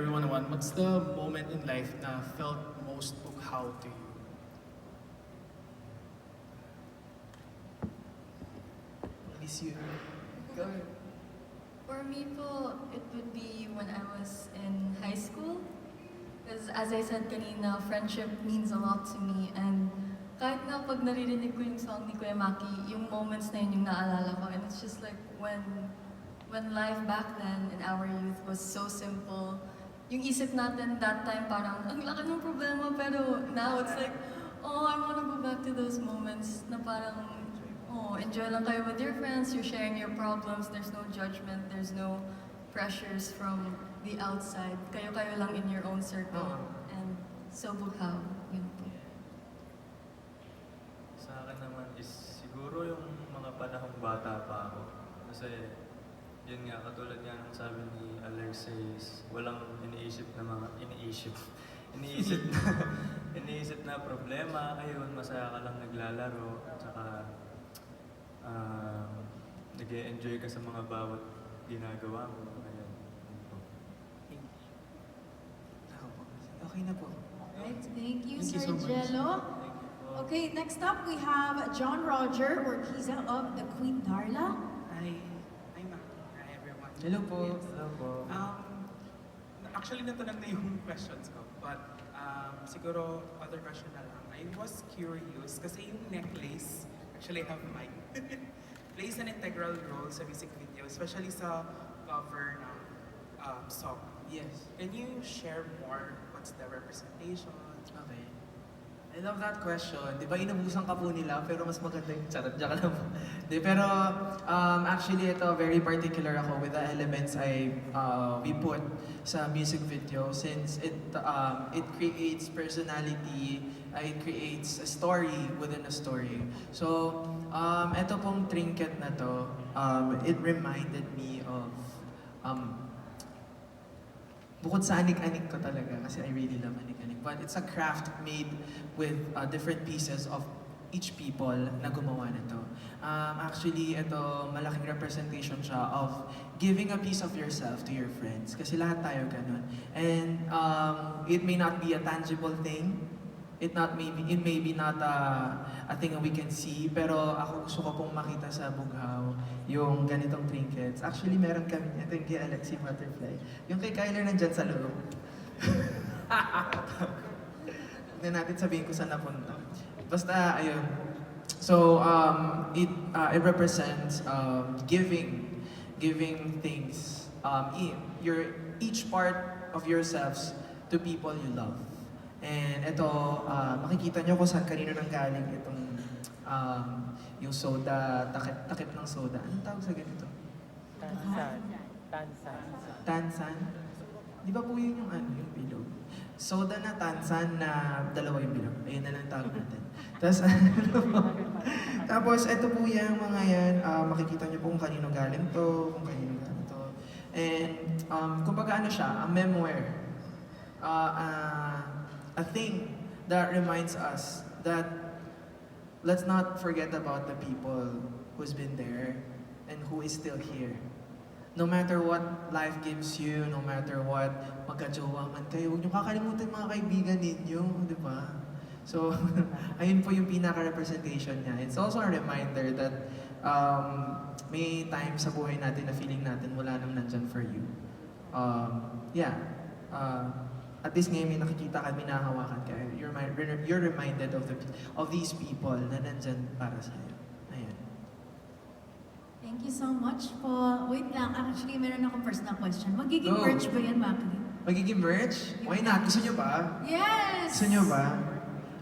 everyone naman, what's the moment in life na felt most bughaw to you? Miss you. Go ahead. For me po, it would be when I was in high school. Because as I said kanina, friendship means a lot to me. And kahit na pag naririnig ko yung song ni Kuya Maki, yung moments na yun yung naalala ko. And it's just like when, when life back then in our youth was so simple. Yung isip natin that time parang, ang laki ng problema. Pero now it's like, oh, I wanna go back to those moments na parang Oh, enjoy lang kayo with your friends, you're sharing your problems, there's no judgment, there's no pressures from the outside. Kayo-kayo lang in your own circle. Oo. And so bughaw, yun po. Sa akin naman is siguro yung mga panahong bata pa ako. Kasi yun nga, katulad nga ng sabi ni Alexis, walang iniisip na mga, iniisip, iniisip na, iniisip na problema, ayun, masaya ka lang naglalaro, tsaka um, nag enjoy ka sa mga bawat ginagawa mo. Ayun. Okay na po. Right, thank you, Thank you Sir so. Jello. You po. Okay, next up we have John Roger Urquiza of the Queen Darla. Hello po. Yes. Hello po. Um, actually, natanong na yung questions ko. But, um, siguro, other question na lang. I was curious kasi yung necklace, actually, I have mine, plays an integral role sa music video, especially sa cover ng um, song. Yes. Can you share more? What's the representation? Okay. I love that question. Di ba inabusan ka po nila pero mas maganda yung charot. Diyan ka lang po. Di, pero um, actually ito very particular ako with the elements I uh, we put sa music video since it um, it creates personality, uh, it creates a story within a story. So um, ito pong trinket na to, um, it reminded me of um, bukod sa anik-anik ko talaga kasi I really love anik-anik. But it's a craft made with uh, different pieces of each people na gumawa nito. Um, actually, ito malaking representation siya of giving a piece of yourself to your friends. Kasi lahat tayo ganun. And um, it may not be a tangible thing. It not maybe it may be not a, a thing we can see, pero ako gusto ko pong makita sa Bughaw yung ganitong trinkets. Actually, meron kami, ito yung kay Alexi Butterfly. Yung kay Kyler nandyan sa loob. Hindi natin sabihin kung saan napunta. Basta, ayun. So, um, it, uh, it represents um, giving, giving things, um, e- your, each part of yourselves to people you love. And ito, uh, makikita nyo kung saan kanino nang galing itong um, yung soda, takip, takip ng soda. Anong tawag sa ganito? Tansan. Tansan. Tansan. Di ba po yun yung ano, yung bilog? Soda na tansan na dalawa yung bilog. Ayun na lang tawag natin. Tapos, ano po? Tapos, ito po yung mga yan. ah, makikita niyo po kung kanino galing to, kung kanino galing to. And, um, kumbaga ano siya, a memoir. Uh, uh, a thing that reminds us that let's not forget about the people who's been there and who is still here. No matter what life gives you, no matter what magkajowa man kayo, huwag niyo kakalimutan mga kaibigan ninyo, di ba? So, ayun po yung pinaka-representation niya. It's also a reminder that um, may time sa buhay natin na feeling natin wala nang nandyan for you. Um, yeah. Uh, at least ngayon may nakikita ka, minahawakan ka. You're, mi- you're reminded of the of these people na nandyan para sa'yo. Ayun. Thank you so much po. Wait lang, actually meron akong personal question. Magiging Go. merch ba yan, Maki? Magiging merch? Why not? Gusto nyo ba? Yes! Gusto nyo ba?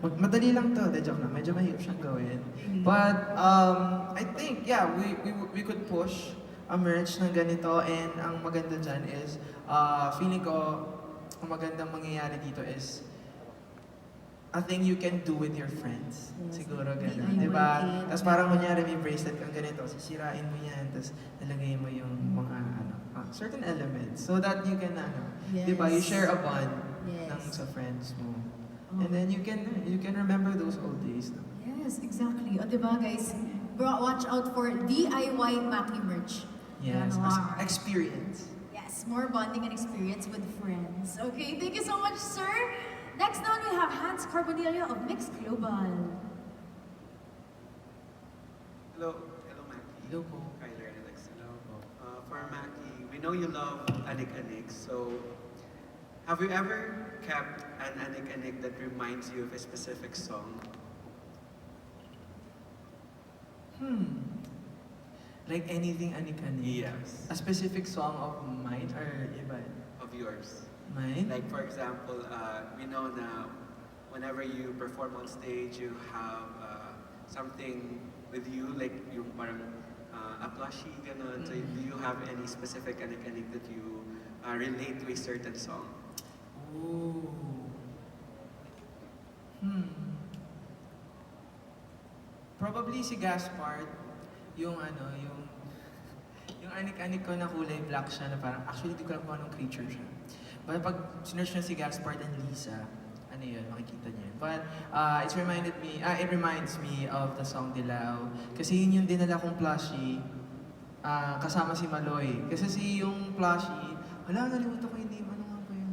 Mag- madali lang to. De, joke lang. Medyo mahirap siyang gawin. But, um, I think, yeah, we, we, we could push a merch na ganito and ang maganda dyan is, uh, feeling ko, ang magandang mangyayari dito is, a thing you can do with your friends. Yes. Siguro gano'n. Di ba? Tapos parang kunyari may bracelet kang ganito, sisirain mo yan, tapos nalagay mo yung mga ano, ah, certain elements so that you can ano, di ba? You Yes. share a bond Yes. ng sa friends mo. Oh. And then you can you can remember those old days. No? Yes, exactly. O, diba guys? Bro, watch out for DIY Maki merch. Yes, wow. experience. Yes. Yes, more bonding and experience with friends. Okay, thank you so much, sir. Next down, we have Hans Carbonillo of Mix Global. Hello, hello Mackie. Hello po. Kyler and Alex. Hello po. Uh, for Mackie, we know you love Anik Anik, so have you ever kept an Anik Anik that reminds you of a specific song? Hmm. Like anything anik-anik? Yes. A specific song of mine or iba? Of yours. Mine? Like for example, uh, we know na whenever you perform on stage, you have uh, something with you, like yung parang uh, a plushie, ganun. So do you have any specific Anik that you uh, relate to a certain song? Ooh. Hmm. Probably si Gaspard, yung ano, yung yung anik-anik ko na kulay black siya na parang, actually di ko alam kung anong creature siya. But pag sinerch na si Gaspard and Lisa, ano yun, makikita niyo yun. But uh, it's reminded me, ah, it reminds me of the song Dilaw. Kasi yun yung dinala kong plushie, ah, kasama si Maloy. Kasi si yung plushie, wala, nalimutan ko yung name, ano nga ba yun?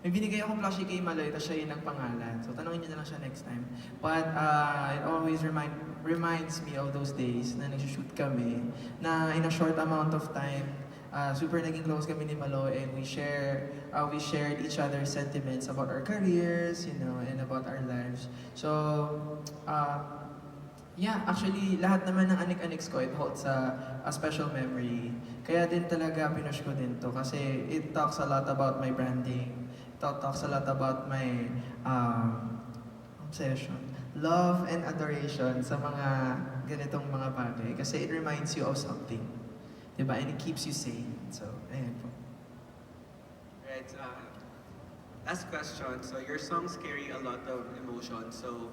May binigay akong plushie kay Maloy, tapos siya yung nagpangalan. So, tanongin niyo na lang siya next time. But, uh, it always remind, reminds me of those days na nag-shoot kami, na in a short amount of time, uh, super naging close kami ni Maloy and we share, uh, we shared each other's sentiments about our careers, you know, and about our lives. So, uh, Yeah, actually, lahat naman ng anik-aniks ko, it holds a, a special memory. Kaya din talaga pinush ko din to kasi it talks a lot about my branding. It talks a lot about my um, obsession, love and adoration sa mga ganitong mga bagay. Kasi it reminds you of something. Diba? And it keeps you sane. So, ayan po. Right. Uh, last question. So your songs carry a lot of emotion. So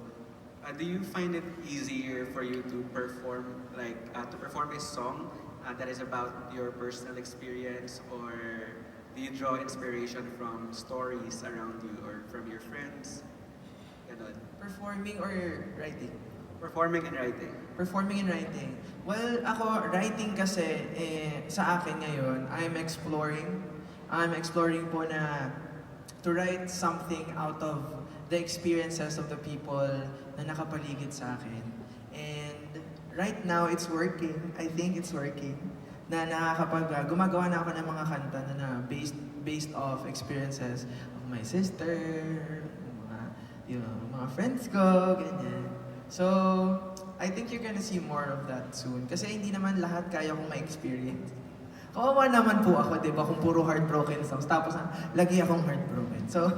uh, do you find it easier for you to perform like uh, to perform a song uh, that is about your personal experience, or do you draw inspiration from stories around you or from your friends? Ganon. Performing or writing? Performing and writing. Performing and writing. Well, ako, writing kasi, eh, sa akin ngayon, I'm exploring. I'm exploring po na to write something out of the experiences of the people na nakapaligid sa akin. And right now, it's working. I think it's working. Na nakakapag, uh, gumagawa na ako ng mga kanta na, na based, based off experiences of my sister, yung mga, friends ko, ganyan. So, I think you're gonna see more of that soon. Kasi hindi naman lahat kaya kong ma-experience. Kawawa naman po ako, di ba, kung puro heartbroken songs. Tapos, ah, lagi akong heartbroken. So,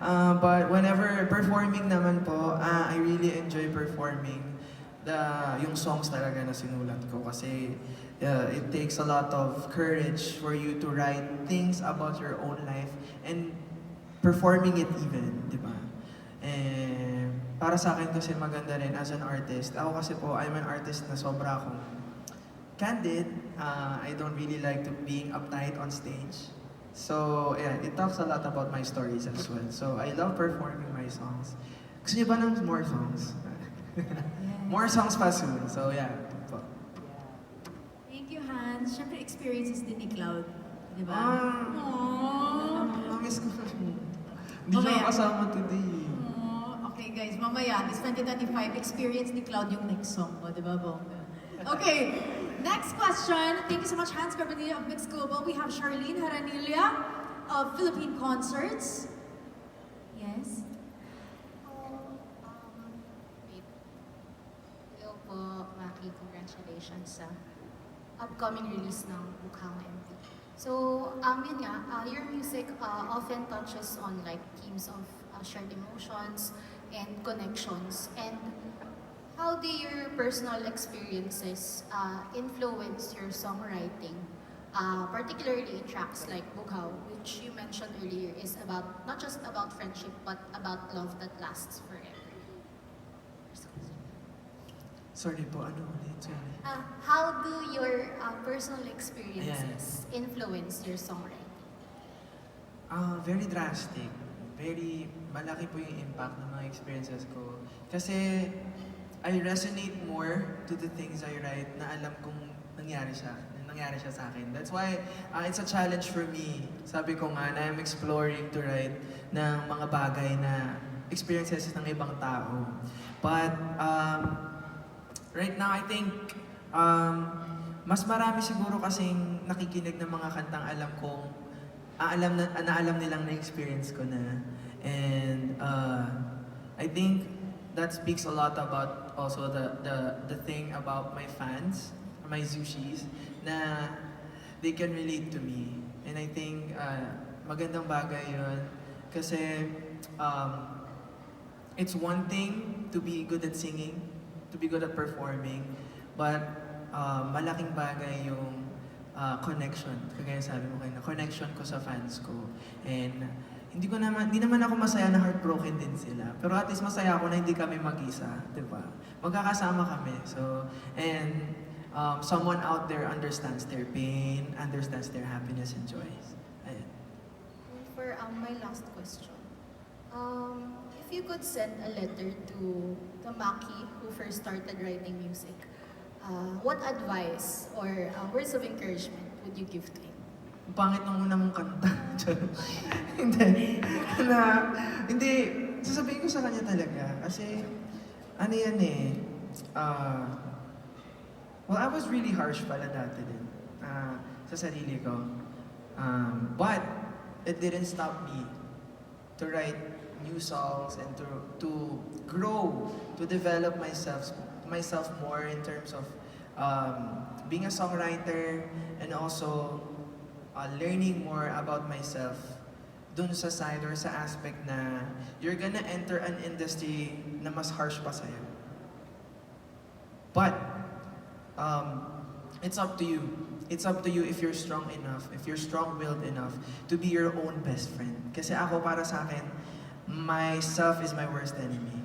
uh, but whenever performing naman po, uh, I really enjoy performing the yung songs talaga na sinulat ko. Kasi uh, it takes a lot of courage for you to write things about your own life and performing it even, di ba? And para sa akin kasi maganda rin as an artist. Ako kasi po, I'm an artist na sobra akong candid. Uh, I don't really like to being uptight on stage. So, yeah, it talks a lot about my stories as well. So, I love performing my songs. Gusto niyo ba ng more songs? more songs pa soon. So, yeah. po. Thank you, Hans. Siyempre, experiences din ni Cloud. Di ba? Ah, Aww. miss ko. Hindi siya kasama today. Mamaya, this 2025 experience ni Cloud yung next song mo, di ba, Bongga? Okay, next question. Thank you so much, Hans Carbonilla of Mix Global. We have Charlene Haranilia of Philippine Concerts. Yes. Um. Hello po, Maki. Congratulations sa upcoming release ng Bukhang MV. So, um, yun nga, uh, your music uh, often touches on like themes of uh, shared emotions and connections. And how do your personal experiences uh, influence your songwriting? Uh, particularly in tracks like Bughaw, which you mentioned earlier is about not just about friendship but about love that lasts forever. Sorry po, ano ulit? Uh, how do your uh, personal experiences influence your songwriting? Ah, very drastic. Very malaki po yung impact ng mga experiences ko. Kasi I resonate more to the things I write na alam kong nangyari na nangyari siya sa akin. That's why uh, it's a challenge for me. Sabi ko nga na I'm exploring to write ng mga bagay na experiences ng ibang tao. But um, right now, I think um, mas marami siguro kasing nakikinig ng mga kantang alam kong aalam na, naalam nilang na-experience ko na. And uh, I think that speaks a lot about also the, the, the thing about my fans, my Zushis, na they can relate to me. And I think uh, magandang bagay yun. Kasi um, it's one thing to be good at singing, to be good at performing, but uh, malaking bagay yung uh, connection. Kagaya sabi mo kayo, connection ko sa fans ko. And hindi ko naman, hindi naman ako masaya na heartbroken din sila. Pero at least masaya ako na hindi kami mag-isa, di ba? Magkakasama kami. So, and um, someone out there understands their pain, understands their happiness and joys. Ayan. For um, my last question, um, if you could send a letter to the Maki who first started writing music, uh, what advice or uh, words of encouragement would you give to him? Ang pangit nung una mong kanta. hindi. na, hindi. Sasabihin ko sa kanya talaga. Kasi, ano yan eh. ah, well, I was really harsh pala dati din. ah, sa sarili ko. Um, but, it didn't stop me to write new songs and to to grow, to develop myself myself more in terms of um, being a songwriter and also uh, learning more about myself dun sa side or sa aspect na you're gonna enter an industry na mas harsh pa sa'yo. But, um, it's up to you. It's up to you if you're strong enough, if you're strong-willed enough to be your own best friend. Kasi ako, para sa akin, myself is my worst enemy.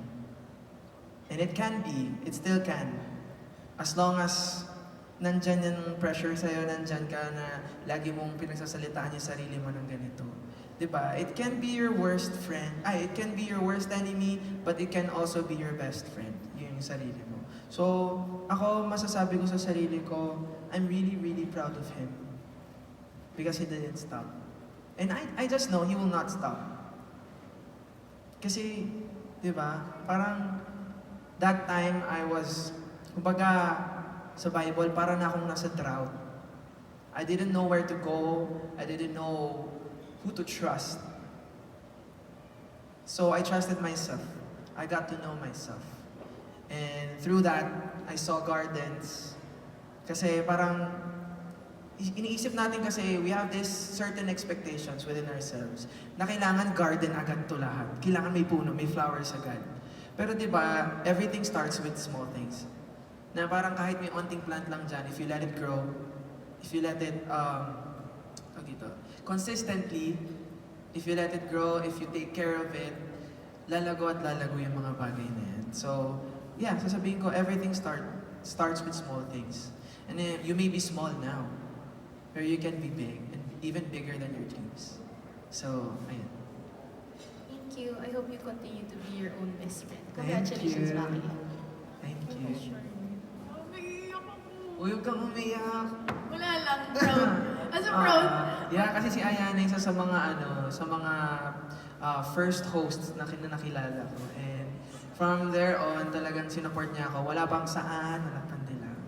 And it can be, it still can. As long as nandyan yung pressure sa'yo, nandyan ka na lagi mong pinagsasalitaan yung sarili mo ng ganito. 'Di ba? It can be your worst friend. Ay, it can be your worst enemy, but it can also be your best friend. Yun yung sarili mo. So, ako masasabi ko sa sarili ko, I'm really, really proud of him. Because he didn't stop. And I, I just know he will not stop. Kasi, di ba, parang that time I was, kumbaga, sa Bible, para na akong nasa drought. I didn't know where to go. I didn't know who to trust. So I trusted myself. I got to know myself. And through that, I saw gardens. Kasi parang, iniisip natin kasi we have this certain expectations within ourselves na kailangan garden agad to lahat. Kailangan may puno, may flowers agad. Pero di ba, everything starts with small things. Na parang kahit may onting plant lang dyan, if you let it grow, if you let it, um, tawag dito, consistently, if you let it grow, if you take care of it, lalago at lalago yung mga bagay na yan. So, yeah, sasabihin ko, everything start starts with small things. And then, you may be small now, or you can be big, and even bigger than your dreams. So, ayun. Thank you. I hope you continue to be your own best friend. Thank Congratulations, you. Maki. Thank you. Uy, huwag kang umiyak. Wala lang, proud. As a proud, Ah, yeah, kasi si Ayana isa sa mga ano, sa mga ah, first hosts na kin- na nakilala ko. And from there on, talagang sinuport niya ako. Wala bang saan, wala pang dilang.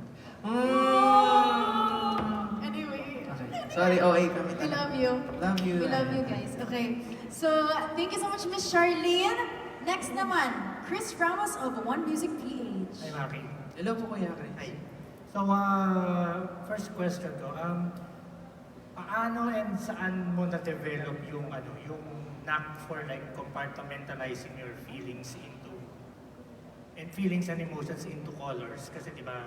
Mm. anyway, Okay. Sorry, OA kami we love you. Love you. We love you guys. Okay. So, thank you so much, Miss Charlene. Next naman, Chris Ramos of One Music PH. Hi, Maki. Hello po Kuya Chris. Hi. So, uh, first question ko, um, paano and saan mo na-develop yung, ano, yung knack for like compartmentalizing your feelings into, and feelings and emotions into colors? Kasi di ba,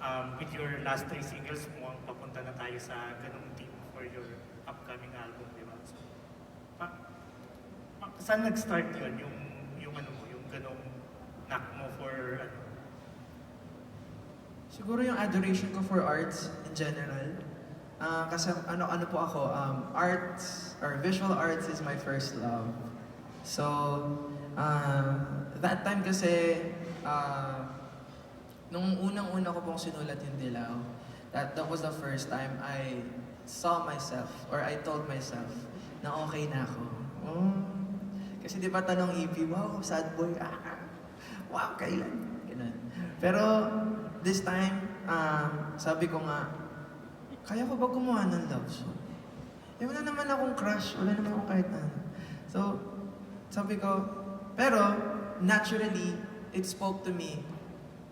um, with your last three singles, mukhang papunta na tayo sa ganung theme for your upcoming album, di ba? So, pa, pa, saan nag-start yun, yung, yung ano mo, yung ganung knack mo for, ano, Siguro yung adoration ko for arts in general. Ah, kasi ano ano po ako, um, arts or visual arts is my first love. So, ah, that time kasi, ah, nung unang-una ko pong sinulat yung Dilaw, that that was the first time I saw myself or I told myself na okay na ako. Oh. Kasi di ba tanong EP, wow, sad boy, ah. wow, kailan? Ganun. Pero this time, um, sabi ko nga, kaya ko ba gumawa ng love song? Eh, wala naman akong crush, wala naman akong kahit ano. So, sabi ko, pero, naturally, it spoke to me,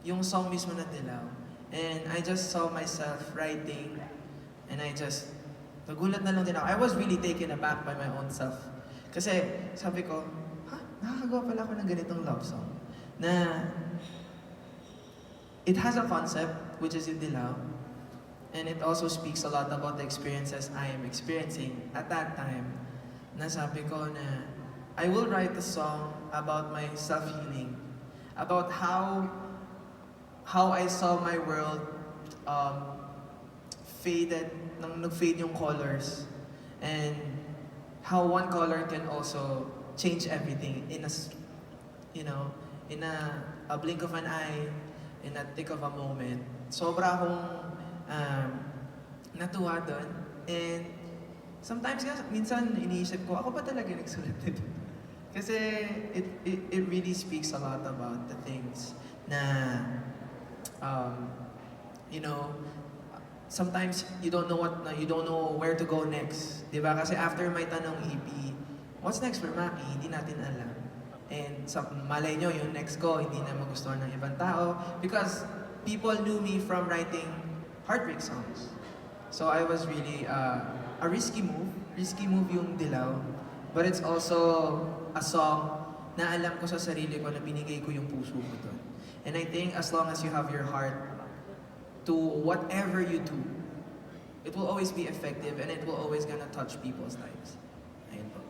yung song mismo na Dilaw. And I just saw myself writing, and I just, nagulat na lang din ako. I was really taken aback by my own self. Kasi, sabi ko, ha, nakakagawa pala ako ng ganitong love song. Na, it has a concept, which is in Dilaw, and it also speaks a lot about the experiences I am experiencing at that time. Na sabi ko na, I will write a song about my self-healing, about how how I saw my world um, faded, nang nag-fade yung colors, and how one color can also change everything in a, you know, in a, a blink of an eye, in a tick of a moment. Sobra akong um, natuwa doon. And sometimes nga, minsan iniisip ko, ako ba talaga nagsulat nito? Kasi it, it, it really speaks a lot about the things na, um, you know, sometimes you don't know what, you don't know where to go next. Di ba? Kasi after may tanong EP, what's next for Maki? Hindi natin alam. And sa malay nyo, yung next ko, hindi na magustuhan ng ibang tao. Because people knew me from writing heartbreak songs. So I was really uh, a risky move. Risky move yung Dilaw. But it's also a song na alam ko sa sarili ko na binigay ko yung puso ko doon. And I think as long as you have your heart to whatever you do, it will always be effective and it will always gonna touch people's lives. Ayun po.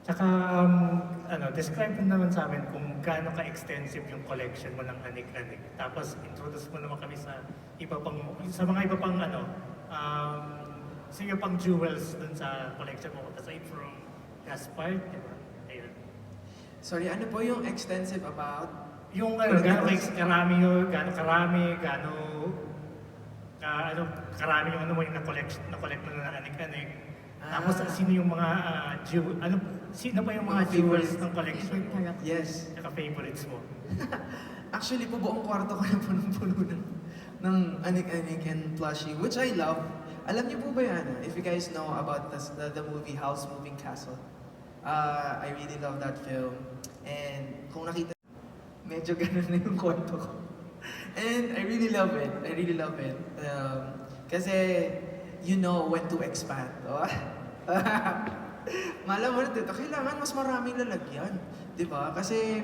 Tsaka, um, ano, describe mo naman sa amin kung gaano ka-extensive yung collection mo ng anik-anik. Tapos, introduce mo naman kami sa iba pang, sa mga iba pang, ano, um, sa iba pang jewels dun sa collection mo. Aside from Gaspard, di ba? Ayun. Sorry, ano po yung extensive about? Yung ano, gaano ka- karami yun, gaano karami, gaano, ka, ano, karami yung ano mo yung na-collect, na-collect mo na ng anik-anik. Tapos, Ah. sino yung mga, uh, jew, ano, sino pa yung mga Mga jewels favorites. ng collection mo? Yes. Tsaka favorites mo. Actually po, buong kwarto ko na punong-puno ng, ng anik-anik and plushie, which I love. Alam niyo po ba yan? ah? If you guys know about this, the, the movie House Moving Castle, uh, I really love that film. And kung nakita medyo ganun na yung kwarto ko. And I really love it. I really love it. Um, kasi you know when to expand. Oh. Malam mo na dito, kailangan mas maraming lalagyan. Di ba? Kasi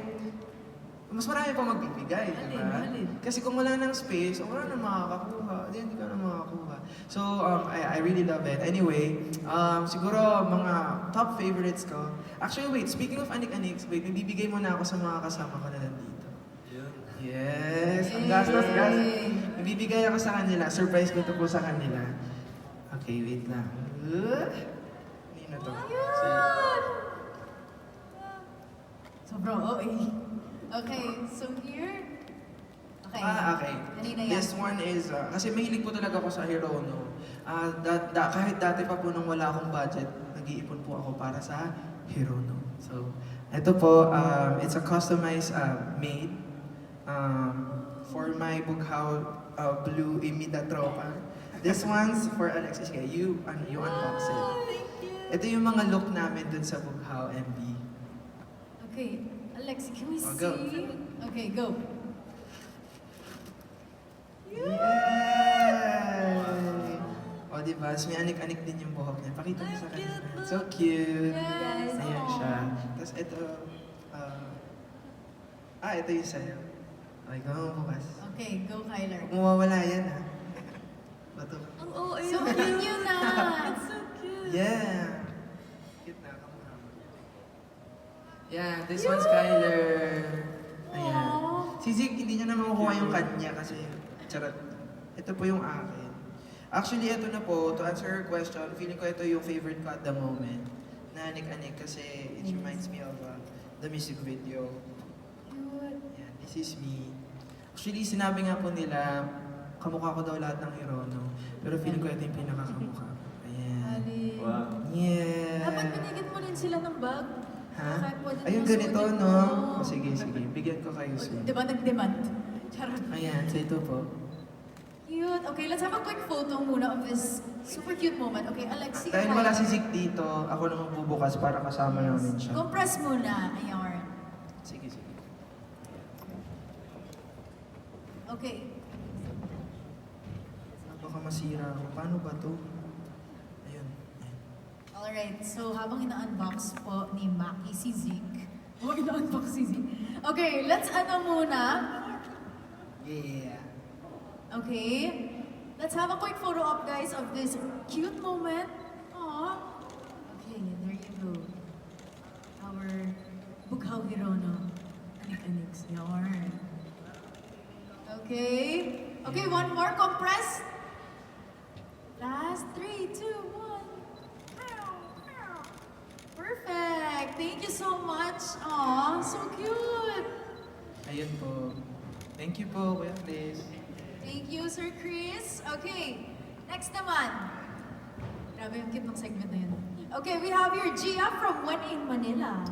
mas marami pa magbibigay, di ba? Kasi kung wala nang space, wala nang makakakuha, di, hindi ka na makakakuha. So, um, I, I really love it. Anyway, um, siguro mga top favorites ko. Actually, wait, speaking of anik-aniks, wait, bibigay muna ako sa mga kasama ko na nandito. Yun. Yes, ang gastos. May bibigay ako sa kanila. Surprise ko to po sa kanila. Okay, wait lang. Uh, Na to. Sobrang OA. Okay, so here. Okay. Ah, okay. Kanina yan. This one is, uh, kasi mahilig po talaga ako sa Hirono. Ah, da, da, kahit dati pa po nung wala akong budget, nag-iipon po ako para sa Hirono. So, ito po, um, it's a customized uh, made um, for my Bughaw uh, Blue Imida Tropa. This one's for Alexis. Kaya you, ano, you unbox it. Ito yung mga look namin dun sa Bughaw MB. Okay, Alexi, can we Oh, see? go. Okay, go. Yay! O, di ba? Tapos may anik-anik din yung buhok niya. Pakita mo sa kanya. So cute! Yes. Ayan siya. Tapos ito, um, ah, ito yung sa'yo. Okay, ikaw ang bukas. Okay, go Kyler. Huwag mawawala yan, ha? Bato. Ang OA So cute yun na! It's so. Yeah! Yeah, this one's Kyler. Ayan. Si Zig, hindi niya na makukuha yung kanya kasi, charot. Ito po yung akin. Actually, ito na po, to answer her question, feeling ko ito yung favorite ko at the moment. Na anik-anik kasi it reminds me of uh, the music video. Cute. Yan, this is me. Actually, sinabi nga po nila, kamukha ko daw lahat ng Hirono. Pero feeling ko ito yung pinakakamukha. Ayan. Wow. Yeah. Dapat binigyan mo rin sila ng bag. Ha? Kahit pwede Ayun, mo ganito, suotin no? mo. O, sige, sige. Bigyan ko kayo soon. Di ba nag-demand? Charot. Ayan, so ito po. Cute. Okay, let's have a quick photo muna of this super cute moment. Okay, Alexi. Dahil wala si Zik dito, ako naman bubukas para kasama namin siya. Compress muna. Ayan. Sige, sige. Okay. Baka masira ako. Paano ba to? Alright, so habang ina-unbox po ni Maki si Zeke, oh, ina-unbox si Zeke. Okay, let's ano muna. Yeah. Okay, let's have a quick photo op, guys, of this cute moment. Aww. Okay, there you go. Our Bughaw Hirono. Anik-anix. Yarn. Okay. Okay, one more compress. Last three, two, one. Thank you so much. Aw, so cute. Ayun po. Thank you po, Kuya Chris. Thank you, Sir Chris. Okay, next naman. Grabe yung cute ng segment na yun. Okay, we have here Gia from When in Manila.